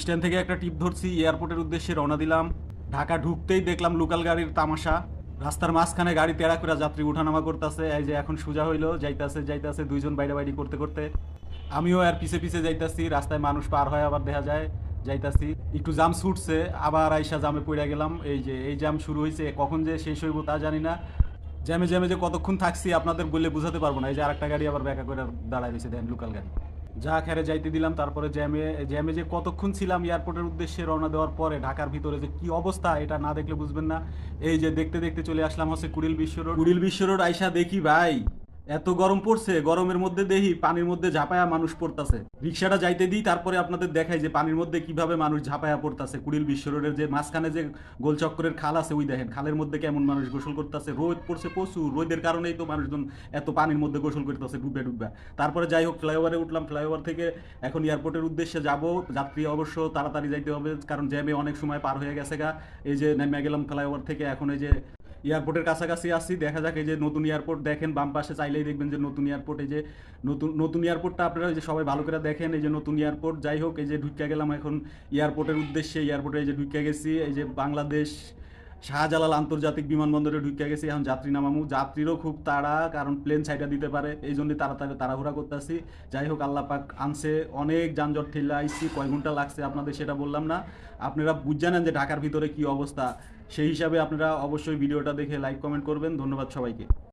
Stand থেকে একটা টিপ ধরছি, এয়ারপোর্টের উদ্দেশ্যে রওনা দিলাম। ঢাকা ঢুকতেই দেখলাম লোকাল গাড়ির তামাশা। রাস্তার মাঝখানে গাড়ি তেড়া করে যাত্রী উঠানামা করতেছে, এই যে এখন সোজা হইল, যাইতাছে যাইতাছে, দুইজন বাইরে বাইরে করতে করতে। আমিও আর পিছে পিছে যাইতাছি, রাস্তায় মানুষ পার হয় আবার দেখা যায়, যাইতাছি। একটু জাম ছুটছে আবার আইসা জামে পড়ে গেলাম। এই যে, এই জাম শুরু হয়েছে কখন যে শেষ হইব তা জানি না। জ্যামে জ্যামে যে কতক্ষণ থাকছি আপনাদের বললে বুঝাতে পারব না, এই যে আরেকটা গাড়ি আবার ব্যাকা করে দাঁড়ায় রয়েছে, দেন লোকাল গাড়ি। যা খেরে যাইতে দিলাম, তারপরে জ্যামে জ্যামে যে কতক্ষণ ছিলাম এয়ারপোর্টের উদ্দেশ্যে রওনা দেওয়ার পরে, ঢাকার ভিতরে যে কি অবস্থা, এটা না দেখলে বুঝবেন না। এই যে দেখতে দেখতে চলে আসলাম হচ্ছে কুড়িল বিশ্ব রোড। কুড়িল বিশ্ব রোড আইসা দেখি ভাই। এত গরম পড়ছে, গরমের মধ্যে দেখি পানির মধ্যে ঝাঁপায়া মানুষ পড়তাছে। রিক্সাটা যাইতে দিই, তারপরে আপনাদের দেখাই যে পানির মধ্যে কীভাবে মানুষ ঝাঁপায়া পড়তাছে। কুড়িল বিশ্ব রোডের যে মাঝখানে যে গোলচক্করের খাল আছে, ওই দেখেন, খালের মধ্যে কেমন মানুষ গোসল করতেছে। রোদ পড়ছে প্রচুর, রোদের কারণেই তো মানুষজন এত পানির মধ্যে গোসল করতেছে, ডুবে ডুববে তারপরে যাই হোক, ফ্লাইওভারে উঠলাম, ফ্লাইওভার থেকে এখন এয়ারপোর্টের উদ্দেশ্যে যাব। যাত্রী অবশ্য তাড়াতাড়ি যাইতে হবে, কারণ জ্যামে অনেক সময় পার হয়ে গেছে গা। এই যে নেমে গেলাম ফ্লাইওভার থেকে, এখন এই যে এয়ারপোর্টের কাছাকাছি আসছি দেখা যাক এই যে নতুন এয়ারপোর্ট দেখেন, বাম পাশে চাইলেই দেখবেন যে নতুন এয়ারপোর্ট, এই যে নতুন নতুন এয়ারপোর্টটা আপনারা যে সবাই ভালো করে দেখেন, এই যে নতুন এয়ারপোর্ট, যাই হোক, এই যে ঢুকে গেলাম এখন এয়ারপোর্টের উদ্দেশ্যে এয়ারপোর্টে এই যে ঢুকে গেছি, এই যে বাংলাদেশ শাহজালাল আন্তর্জাতিক বিমানবন্দরে ঢুকে গেছি। এখন যাত্রী নামামু যাত্রীরও খুব তাড়া, কারণ প্লেন ছাইটা দিতে পারে। এই জন্যই তাড়াতাড়ি তাড়াহুড়া করতেছি। যাই হোক, আল্লাহ পাক আনছে। অনেক যানজট ঠেলে আইসি কয় ঘণ্টা লাগছে আপনাদের সেটা বললাম না। আপনারা বুঝ জানেন যে ঢাকার ভিতরে কি অবস্থা। সেই হিসাবে আপনারা অবশ্যই ভিডিওটা দেখে লাইক কমেন্ট করবেন। ধন্যবাদ সবাইকে।